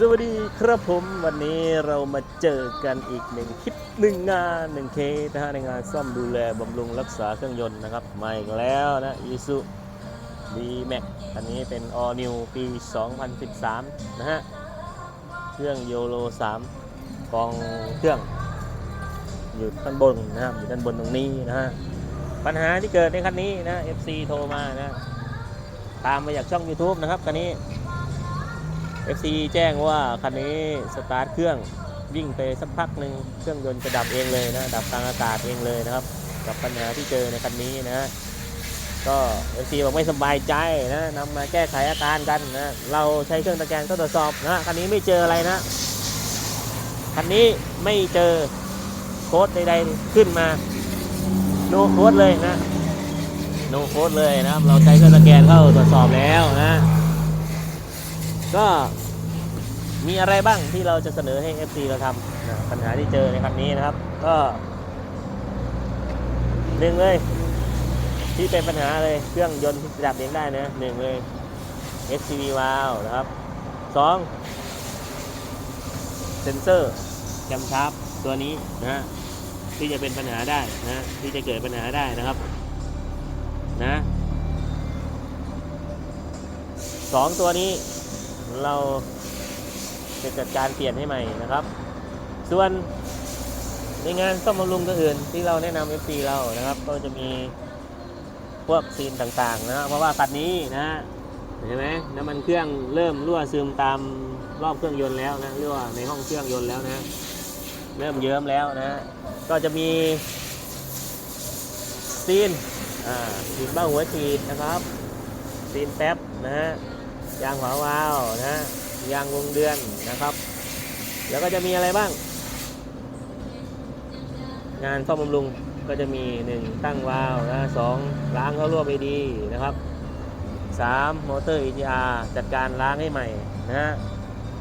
สวัสดีครับผมวันนี้เรามาเจอกันอีกหนึ่งคลิปหนึ่งงานหนึ่งเคสนะฮะในงานซ่อมดูแลบำรุงรักษาเครื่องยนต์นะครับมาอีกแล้วนะอีซูดีแม็กอันนี้เป็น All New ปี 2013 นะฮะ เครื่องโยโร3กองเครื่อง อยู่ด้านบนนะครับอยู่ด้านบนตรงนี้นะฮะ ปัญหาที่เกิดในคันนี้นะ FC โทรมานะ ตามมาจากช่อง YouTube นะครับคันนี้ FC แจ้งว่าคันนี้สตาร์ทเครื่องวิ่งไปสักพักหนึ่งเครื่องยนต์จะดับเองเลยนะดับกลางอากาศเองเลยนะครับ กับปัญหาที่เจอในคันนี้นะฮะก็ FC บอกไม่สบายใจนะนำมาแก้ไขอาการกันนะเราใช้เครื่องตะแกรงตรวจสอบนะคันนี้ไม่เจออะไรนะคันนี้ไม่เจอโค้ดใดๆขึ้นมาโนโค้ดเลยนะโนโค้ดเลยนะครับเราใช้เครื่องตะแกรงเข้าตรวจสอบแล้วนะก็ มีอะไรบ้างที่เราจะเสนอให้ FC เราทำนะปัญหาที่เจอในครั้งนี้นะครับ ก็หนึ่งเลย ที่เป็นปัญหาเลยเครื่องยนต์ที่ดับเองได้นะหนึ่งเลย SCV valve นะครับสองเซนเซอร์แคมชาร์ปตัวนี้นะที่จะเป็นปัญหาได้นะที่จะเกิดปัญหาได้นะครับนะสองตัวนี้เรา จะจัดการเปลี่ยนให้ใหม่นะครับ ส่วนในงานซ่อมบำรุงตัวอื่นที่เราแนะนำ FC เรานะครับ ก็จะมีพวกซีนต่างๆนะเพราะว่าคันนี้นะเห็นไหมน้ำมันเครื่องเริ่มรั่วซึมตามรอบเครื่องยนต์แล้วนะรั่วในห้องเครื่องยนต์แล้วนะ เริ่มเยิ้มแล้วนะ ก็จะมีซีนอ่าซีนบ้าหัวฉีดนะครับซีนแป๊บนะฮะยางหัววาวนะ ยางวงเดือนนะครับ แล้วก็จะมีอะไรบ้าง งานซ่อมบำรุงก็จะมี 1 ตั้งวาล์วนะสองล้างเข้ารั่วไปดีนะครับ 3 มอเตอร์ EGR จัดการล้างให้ใหม่นะฮะ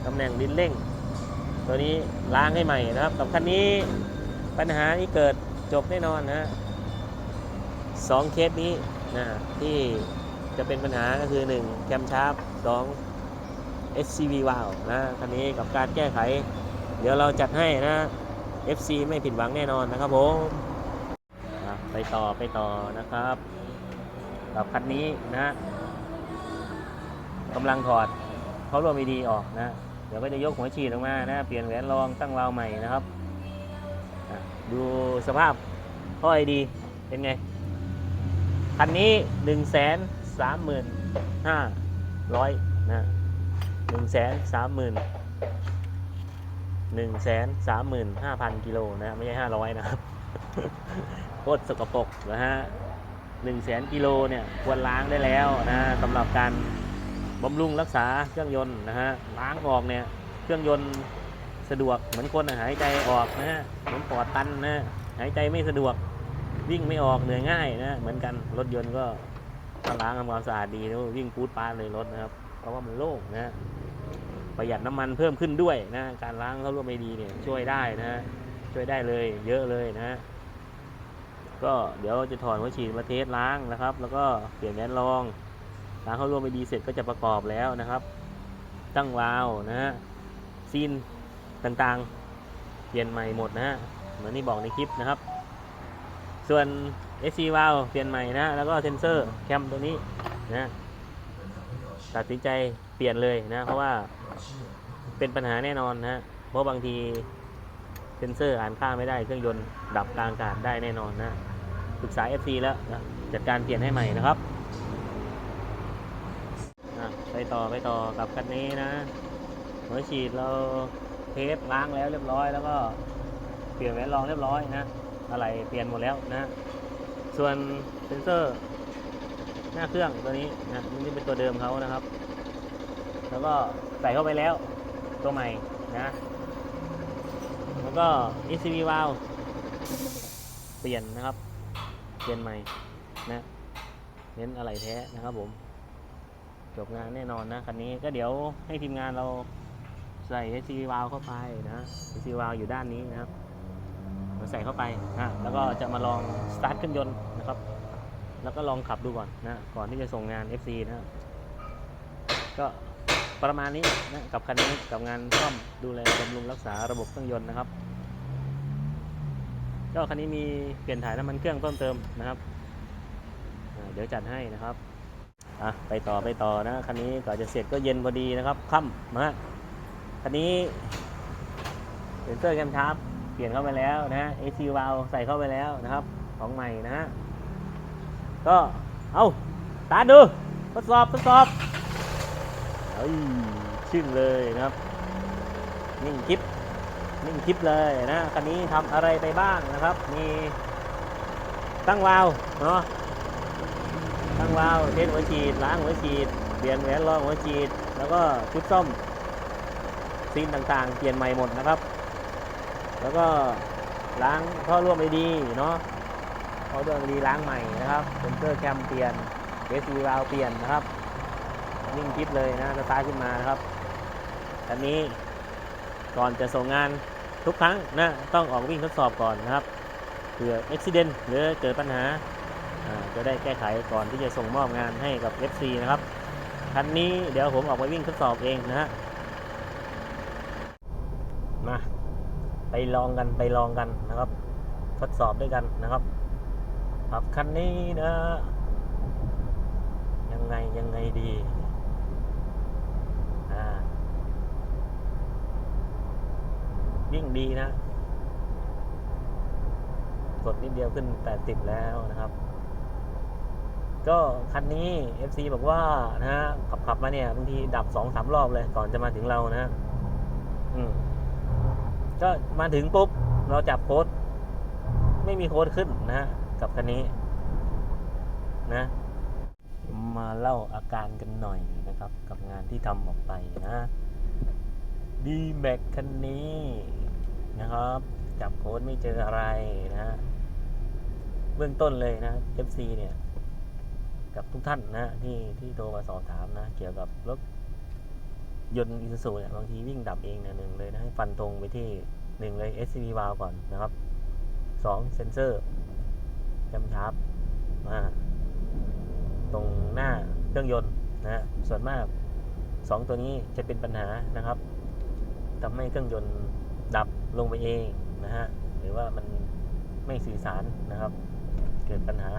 ตำแหน่งดินเร่ง ตัวนี้ล้างให้ใหม่นะครับกับคันนี้ปัญหาที่เกิดจบแน่นอนนะฮะสองเคสนี้นะที่จะเป็นปัญหาก็คือ 1 แคมชาร์ป2 SCV valve นะคันนี้กับการแก้ไข เดี๋ยวเราจัดให้นะ FC ไม่ผิดหวังแน่นอนนะครับผมไปต่อไปต่อนะครับกับคันนี้นะกำลังถอดเขารวมดีออกนะ เดี๋ยวก็จะยกหัวฉีดออกมานะเปลี่ยนแหวนรองตั้งวาล์วใหม่นะครับดูสภาพท่อไอดีเป็นไง คันนี้1นึ่งแสนสามหมื่นห้าร้อยนะ นึ่งแสนสามหมื่นหนึ่งแสนสามหมื่นห้าพันกิโลนะไม่ใช่ห้าร้อยนะครับโคตรสกปรกนะฮะหนึ่งแสนกิโลเนี่ยควรล้างได้แล้วนะสำหรับการบำรุงรักษาเครื่องยนต์นะฮะล้างออกเนี่ยเครื่องยนต์สะดวกเหมือนคนหายใจออกนะฮะเหมือนปอดตันนะหายใจไม่สะดวกวิ่งไม่ออกเหนื่อยง่ายนะเหมือนกันรถยนต์ก็ถ้าล้างทำความสะอาดดีนะวิ่งปูดปาดเลยรถนะครับ เพราะว่ามันโล่งนะ ประหยัดน้ำมันเพิ่มขึ้นด้วยนะการล้างเขาร่วมไม่ดีเนี่ยช่วยได้นะ ช่วยได้เลยเยอะเลยนะ ก็เดี๋ยวจะถอดหัวฉีดมาเทสล้างนะครับ แล้วก็เปลี่ยนแวนรองล้างเขาร่วมไม่ดีเสร็จก็จะประกอบแล้วนะครับ ตั้งวาล์วนะฮะซีนต่างๆ เปลี่ยนใหม่หมดนะฮะเหมือนที่บอกในคลิปนะครับ ส่วน SC valve เปลี่ยนใหม่นะแล้วก็เซนเซอร์แคมตัวนี้นะตัดสินใจเปลี่ยนเลยนะ เพราะว่า เป็นปัญหาแน่นอนนะเพราะบางทีเซนเซอร์อ่านค่าไม่ได้เครื่องยนต์ดับกลางอากาศได้แน่นอนนะปรึกษา FC แล้วนะจัดการเปลี่ยนให้ใหม่นะครับอะไปต่อไปต่อกับคันนี้นะหัวฉีดเราเทสล้างแล้วเรียบร้อย แล้วก็เปลี่ยนแหวนรองเรียบร้อยนะอะไรเปลี่ยนหมดแล้วนะ ส่วนเซนเซอร์หน้าเครื่องตัวนี้นะนี่เป็นตัวเดิมเขานะครับ แล้วก็ใส่เข้าไปแล้ว ตัวใหม่นะ แล้วก็ ECV valve เปลี่ยนนะครับ เปลี่ยนใหม่นะเน้นอะไรแท้นะครับผม จบงานแน่นอนนะคันนี้ก็เดี๋ยวให้ทีมงานเราใส่ ECV valve เข้าไปนะ ECV valve อยู่ด้านนี้นะครับมาใส่เข้าไปนะแล้วก็จะมาลองสตาร์ทเครื่องยนต์นะครับ แล้วก็ลองขับดูก่อนนะ ก่อนที่จะส่งงาน FC นะ ก็ ประมาณนี้นะกับคันนี้กับงานซ่อมดูแลบำรุงรักษาระบบเครื่องยนต์นะครับก็คันนี้มีเปลี่ยนถ่ายน้ำมันเครื่องเพิ่มเติมนะครับเดี๋ยวจัดให้นะครับอะไปต่อไปต่อนะคันนี้ก่อนจะเสร็จก็เย็นพอดีนะครับค่ำนะคันนี้เซนเซอร์แคมชาร์ปเปลี่ยนเข้าไปแล้วนะฮะ AC v a l ใส่เข้าไปแล้วนะครับ ของใหม่นะฮะก็เอาตาดูทดสอบทดสอบ เฮ้ยชื่นเลยนะครับ นิ่งคลิปนิ่งคลิปเลยนะคันนี้ทำอะไรไปบ้างนะครับ มีตั้งวาล์วเนาะตั้งวาล์วเทสหัวฉีดล้างหัวฉีดเปลี่ยนแหวนรองหัวฉีด แล้วก็ชุดซ่อมซีนต่างๆ เปลี่ยนใหม่หมดนะครับ แล้วก็ล้างท่อร่วมดีเนาะท่อร่วมดีล้างใหม่นะครับเซนเซอร์แคมเปลี่ยนเอสวีวาลเปลี่ยนนะครับ นิ่งคลิปเลยนะสตาร์ทขึ้นมานะครับอันนี้ก่อนจะส่งงานทุกครั้งนะต้องออกวิ่งทดสอบก่อนนะครับเผื่ออุบิเหตุหรือเกิดปัญหาอ่าจะได้แก้ไขก่อนที่จะส่งมอบงานให้กับ FC นะครับคันนี้เดี๋ยวผมออกไปวิ่งทดสอบเองนะฮะมาไปลองกันไปลองกันนะครับ ทดสอบด้วยกันนะครับครับคันนี้นะยังไงยังไงดี อ่าวิ่งดีนะ กดนิดเดียวขึ้น 80 แล้วนะครับ ก็คันนี้ FC บอกว่านะฮะขับขับมาเนี่ยบางทีดับ2-3รอบเลยก่อนจะมาถึงเรานะฮะอืมก็มาถึงปุ๊บ เราจับโค้ด ไม่มีโค้ดขึ้นนะฮะกับคันนี้ นะ มาเล่าอาการกันหน่อย นะครับ กับงานที่ทำออกไปนะดีแม็กคันนี้นะครับจับโค้ดไม่เจออะไรนะ เบื้องต้นเลยนะ FC เนี่ย กับทุกท่านนะที่ที่โทรมาสอบถามนะ เกี่ยวกับรถยนต์อิซูซูเนี่ยบางทีวิ่งดับเองเนี่ยหนึ่งเลยนะ ให้ฟันตรงไปที่หนึ่งเลย SCV valve ก่อนนะครับสองเซนเซอร์แคมชาร์ปมาตรงหน้าเครื่องยนต์ นะส่วนมาก 2 ตัวนี้จะเป็นปัญหานะครับทำให้เครื่องยนต์ดับลงไปเองนะฮะหรือว่ามันไม่สื่อสารนะครับ เกิดปัญหา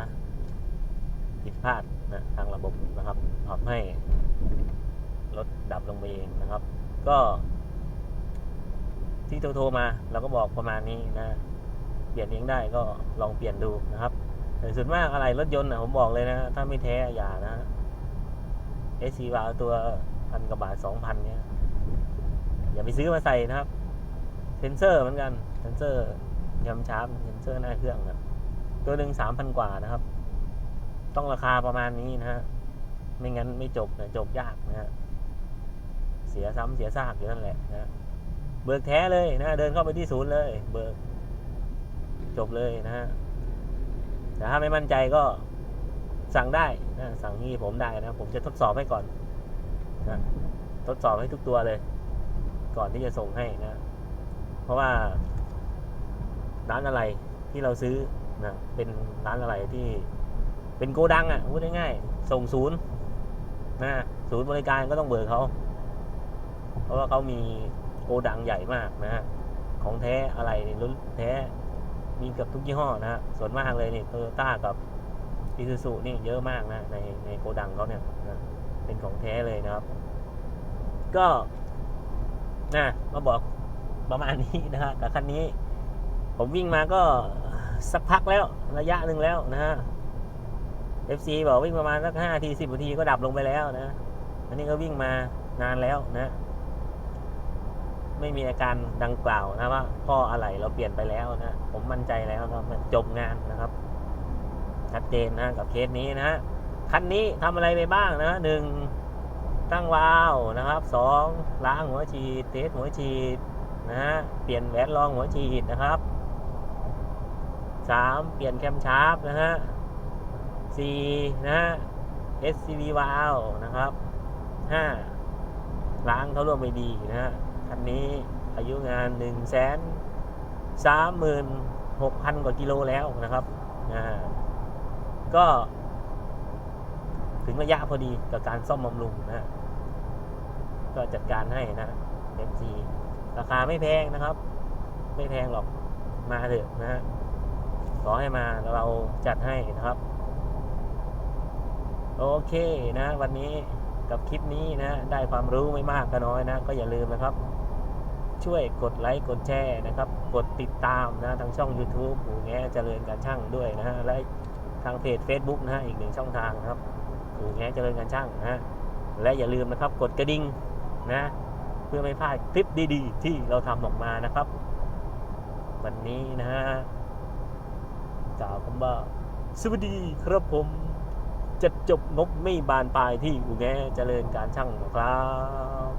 ผิดพลาดนะทางระบบนะครับทำให้รถดับลงไปเองนะครับ ก็ ที่โทรโทรมาเราก็บอกประมาณนี้นะเปลี่ยนเองได้ก็ลองเปลี่ยนดูนะครับแต่ส่วนมากอะไรรถยนต์นะผมบอกเลยนะ ถ้าไม่แท้อย่านะ เอซีวาตัวพันกว่าบาทสองพันเนี่ย อย่าไปซื้อมาใส่นะครับ เซนเซอร์เหมือนกัน เซนเซอร์ยำชาร์ปเซนเซอร์หน้าเครื่องนะตัวหนึ่งสามพันกว่านะครับ ต้องราคาประมาณนี้นะฮะ ไม่งั้นไม่จบนะจบยากนะฮะ เสียซ้ำเสียซากอยู่นั่นแหละนะเบิกแท้เลยนะ เดินเข้าไปที่ศูนย์เลย เบิกจบเลยนะฮะแต่ถ้าไม่มั่นใจก็ สั่งได้นะสั่งที่ผมได้นะ ผมจะทดสอบให้ก่อนนะทดสอบให้ทุกตัวเลย ก่อนที่จะส่งให้นะ เพราะว่าร้านอะไรที่เราซื้อนะเป็นร้านอะไรที่เป็นโกดังอะพูดง่ายๆส่งศูนย์นะศูนย์บริการก็ต้องเบิกเขา เพราะว่าเขามีโกดังใหญ่มากนะ ของแท้อะไรนี่รุ่นแท้มีเกับทุกยี่ห้อนะฮะส่วนมากเลยนี่โตโยต้ากับ อิซูซูนี่เยอะมากนะ ในในโกดังเขาเนี่ยนะเป็นของแท้เลยนะครับ ก็นะมาบอกประมาณนี้นะฮะกับคันนี้ ผมวิ่งมาก็สักพักแล้วระยะหนึ่งแล้วนะฮะ FC บอกวิ่งประมาณสักห้าทีสิบนาทีก็ดับลงไปแล้วนะ อันนี้ก็วิ่งมานานแล้วนะ ไม่มีอาการดังกล่าวนะว่าข้ออะไรเราเปลี่ยนไปแล้วนะ ผมมั่นใจแล้วนะจบงานนะครับ ชัดเจนนะกับเคสนี้นะคันนี้ทำอะไรไปบ้างนะหนึ่งตั้งวาล์วนะครับสองล้างหัวฉีดเทสหัวฉีดนะฮะเปลี่ยนแหวนรองหัวฉีดนะครับสามเปลี่ยนแคมชาร์ปนะฮะสี่นะฮะ SCV valve นะครับห้าล้างเขาร่วมไปดีนะฮะคันนี้อายุงาน1นึ่งแสนสามหมื่นหกพันกว่ากิโลแล้วนะครับอ่า ก็ ถึงระยะพอดีกับการซ่อมบำรุงนะฮะก็จัดการให้นะ FC ราคาไม่แพงนะครับ ไม่แพงหรอกมาเถอะนะฮะขอให้มาเราจัดให้นะครับ โอเคนะ วันนี้กับคลิปนี้นะ ได้ความรู้ไม่มากก็น้อยนะ ก็อย่าลืมนะครับ ช่วยกดไลค์กดแชร์นะครับ กดติดตามนะทางช่อง YouTube หูแง่เจริญการช่างด้วยนะฮะและ ทางเพจ Facebook นะฮะอีกหนึ่งช่องทางนะครับหูแง่เจริญการช่างนะฮะและอย่าลืมนะครับกดกระดิ่งนะเพื่อไม่พลาดคลิปดีๆ ที่เราทำออกมานะครับ วันนี้นะฮะกล่าวคำว่าสวัสดีครับผมจะจบงบไม่บานปลายที่อูแง่เจริญการช่างนะครับ